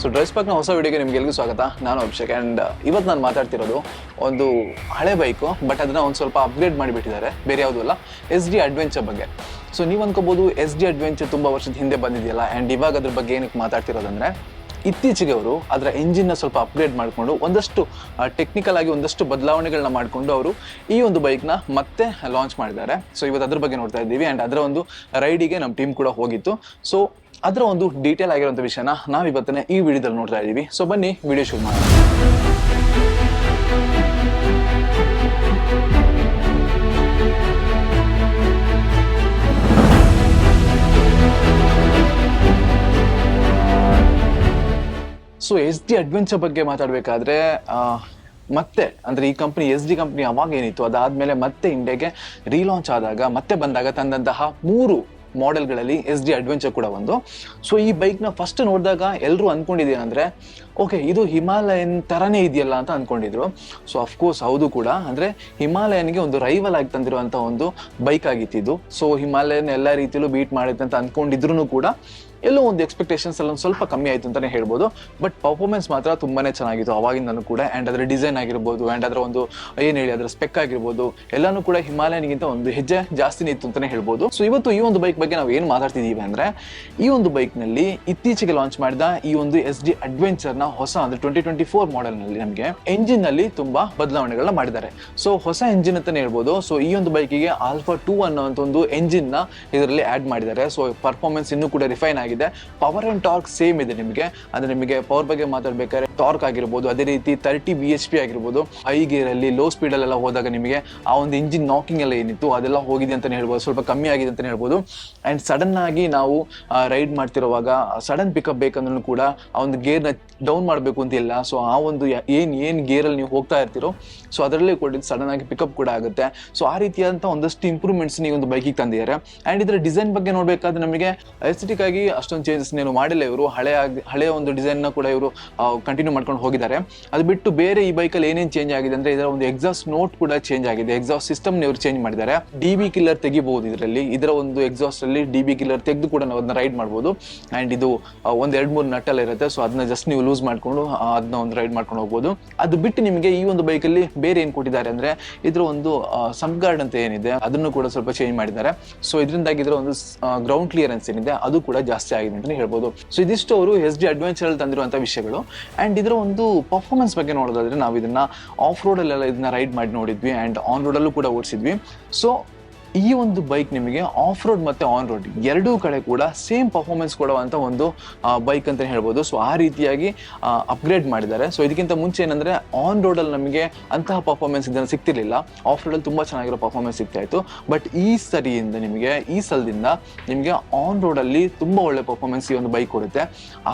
So dress ಪಾಕ್ನ ಹೊಸ ವಿಡಿಯೋಗೆ ನಿಮ್ಗೆಲ್ರಿಗೂ ಸ್ವಾಗತ. ನಾನು ಅಭಿಷೇಕ್ ಆ್ಯಂಡ್ ಇವತ್ತು ನಾನು ಮಾತಾಡ್ತಿರೋದು ಒಂದು ಹಳೆ ಬೈಕು ಬಟ್ ಅದನ್ನು ಒಂದು ಸ್ವಲ್ಪ ಅಪ್ಗ್ರೇಡ್ ಮಾಡಿಬಿಟ್ಟಿದ್ದಾರೆ. ಬೇರೆ ಯಾವುದೂ ಅಲ್ಲ ಎಸ್ ಡಿ ಅಡ್ವೆಂಚರ್ ಬಗ್ಗೆ. ಸೊ ನೀವು ಅಂದ್ಕೋಬೋದು ಎಸ್ ಡಿ ಅಡ್ವೆಂಚರ್ ತುಂಬ ವರ್ಷದ ಹಿಂದೆ ಬಂದಿದೆಯಲ್ಲ ಆ್ಯಂಡ್ ಇವಾಗ ಅದ್ರ ಬಗ್ಗೆ ಏನಕ್ಕೆ ಮಾತಾಡ್ತಿರೋದಂದ್ರೆ, ಇತ್ತೀಚೆಗೆ ಅವರು ಅದರ ಇಂಜಿನ್ನ ಸ್ವಲ್ಪ ಅಪ್ಗ್ರೇಡ್ ಮಾಡಿಕೊಂಡು ಒಂದಷ್ಟು ಟೆಕ್ನಿಕಲ್ ಆಗಿ ಒಂದಷ್ಟು ಬದಲಾವಣೆಗಳನ್ನ ಮಾಡಿಕೊಂಡು ಅವರು ಈ ಒಂದು ಬೈಕ್ನ ಮತ್ತೆ ಲಾಂಚ್ ಮಾಡಿದ್ದಾರೆ. ಸೊ ಇವತ್ತು ಅದ್ರ ಬಗ್ಗೆ ನೋಡ್ತಾ ಇದ್ದೀವಿ ಆ್ಯಂಡ್ ಅದರ ಒಂದು ರೈಡಿಗೆ ನಮ್ಮ ಟೀಮ್ ಕೂಡ ಹೋಗಿತ್ತು. ಸೊ ಅದರ ಒಂದು ಡೀಟೇಲ್ ಆಗಿರುವಂಥ ವಿಷಯನ ನಾವು ಇವತ್ತನೇ ಈ ವಿಡಿಯೋದಲ್ಲಿ ನೋಡ್ತಾ ಇದ್ದೀವಿ. ಸೊ ಬನ್ನಿ, ವಿಡಿಯೋ ಶುರು ಮಾಡೋಣ. ಸೊ ಎಸ್ ಡಿ ಅಡ್ವೆಂಚರ್ ಬಗ್ಗೆ ಮಾತಾಡಬೇಕಾದ್ರೆ ಮತ್ತೆ, ಅಂದ್ರೆ ಈ ಕಂಪ್ನಿ ಎಸ್ ಡಿ ಕಂಪ್ನಿ ಅವಾಗ ಏನಿತ್ತು, ಅದಾದಮೇಲೆ ಮತ್ತೆ ಇಂಡಿಯಾಗೆ ರೀಲಾಂಚ್ ಆದಾಗ, ಮತ್ತೆ ಬಂದಾಗ ತಂದಂತಹ ಮೂರು ಮಾಡೆಲ್ಗಳಲ್ಲಿ ಎಸ್ ಡಿ ಅಡ್ವೆಂಚರ್ ಕೂಡ ಒಂದು. ಸೊ ಈ ಬೈಕ್ನ ಫಸ್ಟ್ ನೋಡಿದಾಗ ಎಲ್ಲರೂ ಅನ್ಕೊಂಡಿದ್ದೀರಂದ್ರೆ ಓಕೆ ಇದು ಹಿಮಾಲಯನ್ ತರನೇ ಇದೆಯಲ್ಲ ಅಂತ ಅಂದ್ಕೊಂಡಿದ್ರು ಸೊ ಅಫ್ಕೋರ್ಸ್ ಹೌದು ಕೂಡ. ಅಂದ್ರೆ ಹಿಮಾಲಯನ್ಗೆ ಒಂದು ರೈವಲ್ ಆಗಿ ತಂದಿರುವಂಥ ಒಂದು ಬೈಕ್ ಆಗಿತ್ತಿದ್ದು ಸೊ ಹಿಮಾಲಯನ್ ಎಲ್ಲ ರೀತಿಯಲ್ಲೂ ಬೀಟ್ ಮಾಡುತ್ತೆ ಅಂತ ಅನ್ಕೊಂಡಿದ್ರು ಕೂಡ ಎಲ್ಲೋ ಒಂದು ಎಕ್ಸ್ಪೆಕ್ಟೇಷನ್ಸ್ ಎಲ್ಲ ಒಂದು ಸ್ವಲ್ಪ ಕಮ್ಮಿ ಆಯಿತು ಅಂತಲೇ ಹೇಳ್ಬೋದು. ಬಟ್ ಪರ್ಫಾರ್ಮೆನ್ಸ್ ಮಾತ್ರ ತುಂಬಾನೇ ಚೆನ್ನಾಗಿತ್ತು. ಅವಾಗಿಂದನೂ ಕೂಡ ಆ್ಯಂಡ್ ಅದರ ಡಿಸೈನ್ ಆಗಿರ್ಬೋದು ಆ್ಯಂಡ್ ಅದರ ಒಂದು, ಏನು ಹೇಳಿ, ಅದರ ಸ್ಪೆಕ್ ಆಗಿರ್ಬೋದು, ಎಲ್ಲನೂ ಕೂಡ ಹಿಮಾಲಯನ್ಗಿಂತ ಒಂದು ಹೆಜ್ಜೆ ಜಾಸ್ತಿನೇ ಇತ್ತು ಅಂತಲೇ ಹೇಳ್ಬೋದು. ಸೊ ಇವತ್ತು ಈ ಒಂದು ಬೈಕ್ ಬಗ್ಗೆ ನಾವು ಏನು ಮಾತಾಡ್ತಿದ್ದೀವಿ ಅಂದರೆ, ಈ ಒಂದು ಬೈಕ್ನಲ್ಲಿ ಇತ್ತೀಚೆಗೆ ಲಾಂಚ್ ಮಾಡಿದ ಈ ಒಂದು ಎಸ್ ಡಿ ಅಡ್ವೆಂಚರ್ನ ಹೊಸ ಅಂದರೆ ಟ್ವೆಂಟಿ ಟ್ವೆಂಟಿ ಫೋರ್ ಮಾಡೆಲ್ನಲ್ಲಿ ನಮಗೆ ಎಂಜಿನ್ನಲ್ಲಿ ತುಂಬ ಬದಲಾವಣೆಗಳನ್ನ ಮಾಡಿದ್ದಾರೆ. ಸೊ ಹೊಸ ಎಂಜಿನ್ ಅಂತಲೇ ಹೇಳ್ಬೋದು. ಸೊ ಈ ಒಂದು ಬೈಕಿಗೆ ಆಲ್ಫಾ ಟೂ ಅನ್ನೋ ಒಂದು ಎಂಜಿನ್ನ ಇದರಲ್ಲಿ ಆ್ಯಡ್ ಮಾಡಿದ್ದಾರೆ. ಸೊ ಪರ್ಫಾರ್ಮೆನ್ಸ್ ಇನ್ನೂ ಕೂಡ ರಿಫೈನ್ ಆಗಿದೆ. ಪವರ್ ಅಂಡ್ ಟಾರ್ಕ್ ಸೇಮ್ ಇದೆ ನಿಮಗೆ. ಅಂದ್ರೆ ನಿಮಗೆ ಪವರ್ ಬಗ್ಗೆ ಮಾತಾಡ್ಬೇಕಾದ್ರೆ ಟಾರ್ಕ್ ಆಗಿರ್ಬೋದು, ಅದೇ ರೀತಿ ತರ್ಟಿ ಬಿ ಎಚ್ ಪಿ ಆಗಿರ್ಬೋದು ಹೈ ಗೇರ್ ಅಲ್ಲಿ ಲೋ ಸ್ಪೀಡ್ ಅಲ್ಲೆಲ್ಲ ಹೋದಾಗ ನಿಮಗೆ ಆ ಒಂದು ಇಂಜಿನ್ ನಾಕಿಂಗ್ ಎಲ್ಲ ಏನಿತ್ತು, ಅದೆಲ್ಲ ಹೋಗಿದೆ ಅಂತಲೇ ಹೇಳ್ಬೋದು. ಸ್ವಲ್ಪ ಕಮ್ಮಿ ಆಗಿದೆ ಅಂತಲೇ ಹೇಳ್ಬೋದು. ಅಂಡ್ ಸಡನ್ ಆಗಿ ನಾವು ರೈಡ್ ಮಾಡ್ತಿರುವಾಗ ಸಡನ್ ಪಿಕಪ್ ಬೇಕಂದ್ರೂ ಕೂಡ ಆ ಒಂದು ಗೇರ್ನ ಡೌನ್ ಮಾಡಬೇಕು ಅಂತ ಇಲ್ಲ. ಸೊ ಆ ಒಂದು ಏನು ಏನು ಏನ್ ಗೇರಲ್ಲಿ ನೀವು ಹೋಗ್ತಾ ಇರ್ತೀರೋ ಸೊ ಅದರಲ್ಲೇ ಕೂಡ ಸಡನ್ ಆಗಿ ಪಿಕಪ್ ಕೂಡ ಆಗುತ್ತೆ. ಸೊ ಆ ರೀತಿಯಾದಂಥ ಒಂದಷ್ಟು ಇಂಪ್ರೂವ್ಮೆಂಟ್ಸ್ ಈ ಒಂದು ಬೈಕಿಗೆ ತಂದಿದ್ದಾರೆ. ಆ್ಯಂಡ್ ಇದರ ಡಿಸೈನ್ ಬಗ್ಗೆ ನೋಡಬೇಕಾದ್ರೆ ನಮಗೆ ಎಸ್ಥೆಟಿಕ್ ಆಗಿ ಅಷ್ಟೊಂದು ಚೇಂಜಸ್ ಏನು ಮಾಡಿಲ್ಲ ಇವರು. ಹಳೆಯ ಹಳೆಯ ಒಂದು ಡಿಸೈನ್ನ ಕೂಡ ಇವರು ಕಂಟಿನ್ಯೂ ಮಾಡ್ಕೊಂಡು ಹೋಗಿದ್ದಾರೆ. ಅದು ಬಿಟ್ಟು ಬೇರೆ ಈ ಬೈಕಲ್ಲಿ ಏನೇನು ಚೇಂಜ್ ಆಗಿದೆ ಅಂದ್ರೆ ಇದರ ಒಂದು ಎಕ್ಸಾಸ್ಟ್ ನೋಟ್ ಕೂಡ ಚೇಂಜ್ ಆಗಿದೆ. ಎಕ್ಸಾಸ್ಟ್ ಸಿಸ್ಟಮ್ ಇವರು ಚೇಂಜ್ ಮಾಡಿದ್ದಾರೆ. ಡಿ ಬಿ ಕಿಲ್ಲರ್ ತೆಗಿಬಹುದು ಇದರಲ್ಲಿ. ಇದರ ಒಂದು ಎಕ್ಸಾಸ್ಟ್ ಅಲ್ಲಿ ಡಿ ಬಿ ಕಿಲ್ಲರ್ ತೆಗೆದು ಕೂಡ ನಾವು ಅದನ್ನ ರೈಡ್ ಮಾಡ್ಬೋದು. ಅಂಡ್ ಇದು ಒಂದು ಎರಡು ಮೂರು ನಟ್ಟಲ್ಲಿ ಇರುತ್ತೆ. ಸೊ ಅದನ್ನ ಜಸ್ಟ್ ನೀವು ಲೂಸ್ ಮಾಡ್ಕೊಂಡು ಅದನ್ನ ಒಂದು ರೈಡ್ ಮಾಡ್ಕೊಂಡು ಹೋಗ್ಬೋದು. ಅದು ಬಿಟ್ಟು ನಿಮಗೆ ಈ ಒಂದು ಬೈಕಲ್ಲಿ ಬೇರೆ ಏನು ಕೊಟ್ಟಿದ್ದಾರೆ ಅಂದ್ರೆ ಇದ್ರ ಒಂದು ಸಬ್ ಗಾರ್ಡ್ ಅಂತ ಏನಿದೆ, ಅದನ್ನು ಕೂಡ ಸ್ವಲ್ಪ ಚೇಂಜ್ ಮಾಡಿದ್ದಾರೆ. ಸೊ ಇದರಿಂದಾಗಿ ಇದರ ಒಂದು ಗ್ರೌಂಡ್ ಕ್ಲಿಯರೆನ್ಸ್ ಏನಿದೆ, ಅದು ಕೂಡ ಜಾಸ್ತಿ ಆಗಿದೆ ಅಂತಲೇ ಹೇಳ್ಬೋದು. ಸೊ ಇದಿಷ್ಟು ಅವರು ಎಸ್ ಡಿ ಅಡ್ವೆಂಚರ್ ಅಲ್ಲಿ ತಂದಿರುವಂತ ವಿಷಯಗಳು. ಅಂಡ್ ಇದರ ಒಂದು ಪರ್ಫಾರ್ಮೆನ್ಸ್ ಬಗ್ಗೆ ನೋಡೋದಾದ್ರೆ ನಾವು ಇದನ್ನ ಆಫ್ ರೋಡ್ ಅಲ್ಲೆಲ್ಲ ಇದನ್ನ ರೈಡ್ ಮಾಡಿ ನೋಡಿದ್ವಿ. ಅಂಡ್ ಆನ್ ರೋಡ್ ಅಲ್ಲೂ ಕೂಡ ಓಡಿಸಿದ್ವಿ. ಸೊ ಈ ಒಂದು ಬೈಕ್ ನಿಮಗೆ ಆಫ್ ರೋಡ್ ಮತ್ತೆ ಆನ್ ರೋಡ್ ಎರಡೂ ಕಡೆ ಕೂಡ ಸೇಮ್ ಪರ್ಫಾರ್ಮೆನ್ಸ್ ಕೊಡುವಂತ ಒಂದು ಬೈಕ್ ಅಂತ ಹೇಳ್ಬೋದು. ಸೊ ಆ ರೀತಿಯಾಗಿ ಅಪ್ಗ್ರೇಡ್ ಮಾಡಿದ್ದಾರೆ. ಸೊ ಇದಕ್ಕಿಂತ ಮುಂಚೆ ಏನಂದ್ರೆ ಆನ್ ರೋಡ್ ಅಲ್ಲಿ ನಮಗೆ ಅಂತಹ ಪರ್ಫಾರ್ಮೆನ್ಸ್ ಇದನ್ನು ಸಿಗ್ತಿರ್ಲಿಲ್ಲ. ಆಫ್ ರೋಡ್ ಅಲ್ಲಿ ತುಂಬಾ ಚೆನ್ನಾಗಿರೋ ಪರ್ಫಾರ್ಮೆನ್ಸ್ ಸಿಗ್ತಾ ಇತ್ತು ಬಟ್ ಈ ಸರಿಯಿಂದ ನಿಮಗೆ, ಈ ಸಲದಿಂದ ನಿಮಗೆ ಆನ್ ರೋಡ್ ಅಲ್ಲಿ ತುಂಬಾ ಒಳ್ಳೆ ಪರ್ಫಾರ್ಮೆನ್ಸ್ ಈ ಒಂದು ಬೈಕ್ ಕೊಡುತ್ತೆ.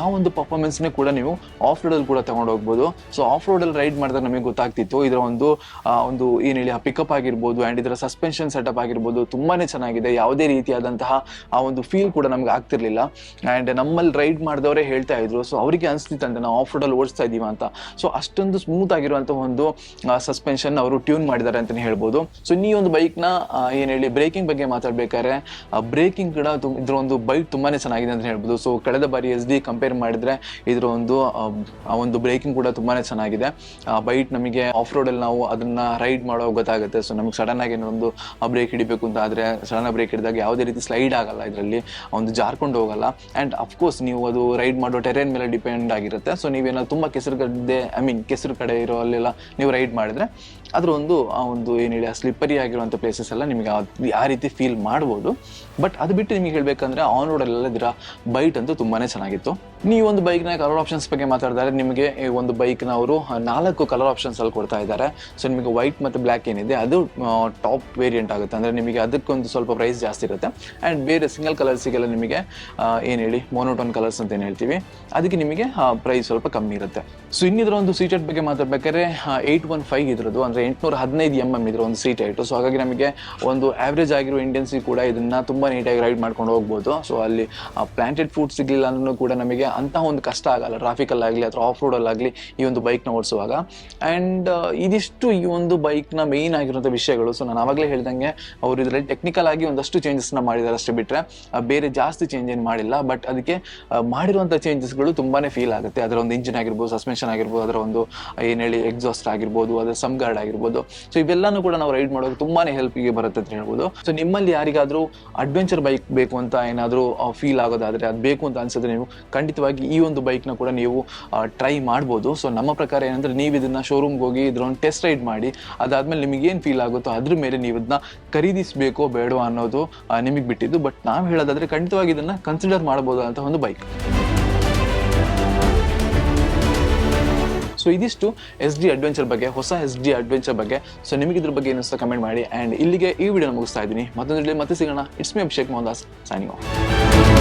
ಆ ಒಂದು ಪರ್ಫಾರ್ಮೆನ್ಸ್ನೇ ಕೂಡ ನೀವು ಆಫ್ ರೋಡ್ ಅಲ್ಲಿ ಕೂಡ ತಗೊಂಡು ಹೋಗ್ಬೋದು. ಸೊ ಆಫ್ ರೋಡ್ ಅಲ್ಲಿ ರೈಡ್ ಮಾಡಿದಾಗ ನಮಗೆ ಗೊತ್ತಾಗ್ತಿತ್ತು. ಇದರ ಒಂದು ಒಂದು ಏನ್ ಹೇಳಿ ಪಿಕಪ್ ಆಗಿರ್ಬೋದು ಅಂಡ್ ಇದರ ಸಸ್ಪೆನ್ಷನ್ ಸೆಟಪ್ ಆಗಿರ್ಬೋದು. ತುಂಬಾನೇ ಚೆನ್ನಾಗಿದೆ. ಯಾವುದೇ ರೀತಿಯಾದಂತಹ ಆ ಒಂದು ಫೀಲ್ ಕೂಡ ನಮ್ಗೆ ಆಗ್ತಿರ್ಲಿಲ್ಲ. ಅಂಡ್ ನಮ್ಮಲ್ಲಿ ರೈಡ್ ಮಾಡಿದವರೇ ಹೇಳ್ತಾ ಇದ್ರು ಸೊ ಅವರಿಗೆ ಅನಿಸ್ತಿತ್ತಂತೆ ನಾವು ಆಫ್ ರೋಡಲ್ಲಿ ಓಡಿಸ್ತಾ ಇದೀವ ಅಂತ. ಸೊ ಅಷ್ಟೊಂದು ಸ್ಮೂತ್ ಆಗಿರುವಂತಹ ಒಂದು ಸಸ್ಪೆನ್ಷನ್ ಅವರು ಟ್ಯೂನ್ ಮಾಡಿದ್ದಾರೆ ಅಂತಾನೆ ಹೇಳ್ಬೋದು. ಸೊ ಈ ಒಂದು ಬೈಕ್ನ ಏನ್ ಹೇಳಿ ಬ್ರೇಕಿಂಗ್ ಬಗ್ಗೆ ಮಾತಾಡ್ಬೇಕಾದ್ರೆ ಬ್ರೇಕಿಂಗ್ ಕೂಡ ಇದ್ರ ಒಂದು ಬೈಕ್ ತುಂಬಾನೇ ಚೆನ್ನಾಗಿದೆ ಅಂತ ಹೇಳ್ಬೋದು. ಸೊ ಕಳೆದ ಬಾರಿ ಎಸ್ ಡಿ ಕಂಪೇರ್ ಮಾಡಿದ್ರೆ ಇದ್ರ ಒಂದು ಆ, ಒಂದು ಬ್ರೇಕಿಂಗ್ ಕೂಡ ತುಂಬಾನೇ ಚೆನ್ನಾಗಿದೆ. ಬೈಟ್ ನಮಗೆ ಆಫ್ ರೋಡಲ್ಲಿ ನಾವು ಅದನ್ನ ರೈಡ್ ಮಾಡೋ ಗೊತ್ತಾಗುತ್ತೆ. ಸೊ ನಮ್ಗೆ ಸಡನ್ ಆಗಿ ಒಂದು ಬ್ರೇಕ್ ಹಿಡಿಬೇಕು ಅಂತ ಆದರೆ ಸಡನ್ ಬ್ರೇಕ್ ಹಿಡಿದಾಗ ಯಾವುದೇ ರೀತಿ ಸ್ಲೈಡ್ ಆಗಲ್ಲ ಇದರಲ್ಲಿ. ಒಂದು ಜಾರ್ಕೊಂಡು ಹೋಗಲ್ಲ. ಆ್ಯಂಡ್ ಅಫ್ಕೋರ್ಸ್ ನೀವು ಅದು ರೈಡ್ ಮಾಡೋ ಟೆರೇನ್ ಮೇಲೆ ಡಿಪೆಂಡ್ ಆಗಿರುತ್ತೆ. ಸೊ ನೀವೇನಾದ್ರು ತುಂಬಾ ಕೆಸರು ಗದ್ದೆ ಐ ಮೀನ್ ಕೆಸರು ಕಡೆ ಇರೋ ಅಲ್ಲೆಲ್ಲ ನೀವು ರೈಡ್ ಮಾಡಿದ್ರೆ ಅದ್ರ ಒಂದು, ಆ ಒಂದು ಏನು ಹೇಳಿ ಸ್ಲಿಪ್ಪರಿ ಆಗಿರುವಂಥ ಪ್ಲೇಸಸ್ ಎಲ್ಲ ನಿಮಗೆ ಆ- ಆ ರೀತಿ ಫೀಲ್ ಮಾಡ್ಬೋದು. ಬಟ್ ಅದು ಬಿಟ್ಟು ನಿಮಗೆ ಹೇಳಬೇಕಂದ್ರೆ ಆನ್ ರೋಡಲ್ಲೆಲ್ಲ ಇದರ ಬೈಟ್ ಅಂತೂ ತುಂಬಾನೇ ಚೆನ್ನಾಗಿತ್ತು. ನೀವು ಒಂದು ಬೈಕ್ನ ಕಲರ್ ಆಪ್ಷನ್ಸ್ ಬಗ್ಗೆ ಮಾತಾಡಿದ್ರೆ ನಿಮಗೆ ಒಂದು ಬೈಕ್ನ ಅವರು ನಾಲ್ಕು ಕಲರ್ ಆಪ್ಷನ್ಸ್ ಅಲ್ಲಿ ಕೊಡ್ತಾ ಇದ್ದಾರೆ. ಸೊ ನಿಮಗೆ ವೈಟ್ ಮತ್ತು ಬ್ಲ್ಯಾಕ್ ಏನಿದೆ, ಅದು ಟಾಪ್ ವೇರಿಯಂಟ್ ಆಗುತ್ತೆ. ಅಂದ್ರೆ ನಿಮಗೆ ಅದಕ್ಕೊಂದು ಸ್ವಲ್ಪ ಪ್ರೈಸ್ ಜಾಸ್ತಿ ಇರುತ್ತೆ. ಆ್ಯಂಡ್ ಬೇರೆ ಸಿಂಗಲ್ ಕಲರ್ಸಿಗೆಲ್ಲ ನಿಮಗೆ ಏನು ಹೇಳಿ ಮೋನೋಟೋನ್ ಕಲರ್ಸ್ ಅಂತ ಏನು ಹೇಳ್ತೀವಿ, ಅದಕ್ಕೆ ನಿಮಗೆ ಪ್ರೈಸ್ ಸ್ವಲ್ಪ ಕಮ್ಮಿ ಇರುತ್ತೆ. ಸೊ ಇನ್ನಿದ್ರ ಒಂದು ಸೀಟ್ ಬಗ್ಗೆ ಮಾತಾಡ್ಬೇಕಾದ್ರೆ ಏಯ್ಟ್ ಒನ್ ಫೈವ್ ಇದ್ರದ್ದು, ಅಂದರೆ ಎಂಟುನೂರ ಹದಿನೈದು ಎಂ ಎಂ ಇದ್ರ ಒಂದು ಸೀಟ್ ಹೈಟು ಸೊ ಹಾಗಾಗಿ ನಮಗೆ ಒಂದು ಆವ್ರೇಜ್ ಆಗಿರೋ ಇಂಡಿಯನ್ಸಿಗೆ ಕೂಡ ಇದನ್ನ ತುಂಬಾ ನೀಟಾಗಿ ರೈಡ್ ಮಾಡ್ಕೊಂಡು ಹೋಗ್ಬೋದು. ಸೊ ಅಲ್ಲಿ ಪ್ಲಾಂಟೆಡ್ ಫುಡ್ ಸಿಗಲಿಲ್ಲ ಅಂದ್ರೂ ಕೂಡ ನಮಗೆ ಅಂತಹ ಒಂದು ಕಷ್ಟ ಆಗಲ್ಲ. ಟ್ರಾಫಿಕಲ್ಲಾಗಲಿ ಅಥವಾ ಆಫ್ ರೋಡಲ್ಲಾಗಲಿ ಈ ಒಂದು ಬೈಕ್ನ ಓಡಿಸುವಾಗ. ಆ್ಯಂಡ್ ಇದಿಷ್ಟು ಈ ಒಂದು ಬೈಕ್ನ ಮೇಯ್ನ್ ಆಗಿರುವಂಥ ವಿಷಯಗಳು. ಸೊ ನಾನು ಆವಾಗಲೇ ಹೇಳ್ದಂಗೆ ಅವರು ಇದರಲ್ಲಿ ಟೆಕ್ನಿಕಲ್ ಆಗಿ ಒಂದಷ್ಟು ಚೇಂಜಸ್ನ ಮಾಡಿದ್ದಾರೆ ಅಷ್ಟೇ ಬಿಟ್ಟರೆ ಬೇರೆ ಜಾಸ್ತಿ ಚೇಂಜ್ ಏನು ಮಾಡಿಲ್ಲ. ಬಟ್ ಅದಕ್ಕೆ ಮಾಡಿರುವಂಥ ಚೇಂಜಸ್ಗಳು ತುಂಬಾನೇ ಫೀಲ್ ಆಗುತ್ತೆ. ಅದರ ಒಂದು ಇಂಜಿನ್ ಆಗಿರ್ಬೋದು ಸಸ್ಪೆನ್ಷನ್ ಆಗಿರ್ಬೋದು, ಅದರ ಒಂದು ಏನು ಹೇಳಿ ಎಕ್ಸಾಸ್ಟ್ ಆಗಿರ್ಬೋದು, ಅದರ ಸಮ್ ಗಾರ್ಡ್ ಆಗಿರ್ಬೋದು. ಸೊ ಇವೆಲ್ಲಾನು ಕೂಡ ನಾವು ರೈಡ್ ಮಾಡೋದು ತುಂಬಾನೇ ಹೆಲ್ಪಿಗೆ ಬರುತ್ತೆ ಅಂತ ಹೇಳ್ಬೋದು. ಸೊ ನಿಮ್ಮಲ್ಲಿ ಯಾರಿಗಾದ್ರೂ ಅಡ್ವೆಂಚರ್ ಬೈಕ್ ಬೇಕು ಅಂತ ಏನಾದರೂ ಫೀಲ್ ಆಗೋದಾದ್ರೆ ಅದು ಬೇಕು ಅಂತ ಅನ್ಸಿದ್ರೆ ನೀವು ಖಂಡಿತವಾಗಿ ಈ ಒಂದು ಬೈಕ್ನ ಕೂಡ ನೀವು ಟ್ರೈ ಮಾಡ್ಬೋದು. ಸೊ ನಮ್ಮ ಪ್ರಕಾರ ಏನಂದ್ರೆ ನೀವು ಇದನ್ನ ಶೋರೂಮ್ಗೆ ಹೋಗಿ ಇದ್ರೊಂದು ಟೆಸ್ಟ್ ರೈಡ್ ಮಾಡಿ, ಅದಾದ್ಮೇಲೆ ನಿಮಗೆ ಏನು ಫೀಲ್ ಆಗುತ್ತೋ ಅದ್ರ ಮೇಲೆ ನೀವು ಇದನ್ನ ಖರೀದಿಸಬೇಕೋ ಬೇಡೋ ಅನ್ನೋದು ನಿಮಗೆ ಬಿಟ್ಟಿದ್ದು. ಬಟ್ ನಾವು ಹೇಳೋದಾದ್ರೆ ಖಂಡಿತವಾಗಿ ಇದನ್ನ ಕನ್ಸಿಡರ್ ಮಾಡಬಹುದು ಅಂತ ಒಂದು ಬೈಕ್ ಸೊ ಇದಿಷ್ಟು ಎಸ್ ಡಿ ಅಡ್ವೆಂಚರ್ ಬಗ್ಗೆ, ಹೊಸ ಎಸ್ ಡಿ ಅಡ್ವೆಂಚರ್ ಬಗ್ಗೆ. ಸೊ ನಿಮಗೆ ಇದ್ರ ಬಗ್ಗೆ ಏನಿಸ್ತಾ ಕಮೆಂಟ್ ಮಾಡಿ. ಆ್ಯಂಡ್ ಇಲ್ಲಿಗೆ ಈ ವಿಡಿಯೋ ಮುಗಿಸ್ತಾ ಇದ್ದೀನಿ. ಮತ್ತೊಂದು ಮತ್ತೆ ಸಿಗೋಣ. It's me Abhishek Mohan Das signing off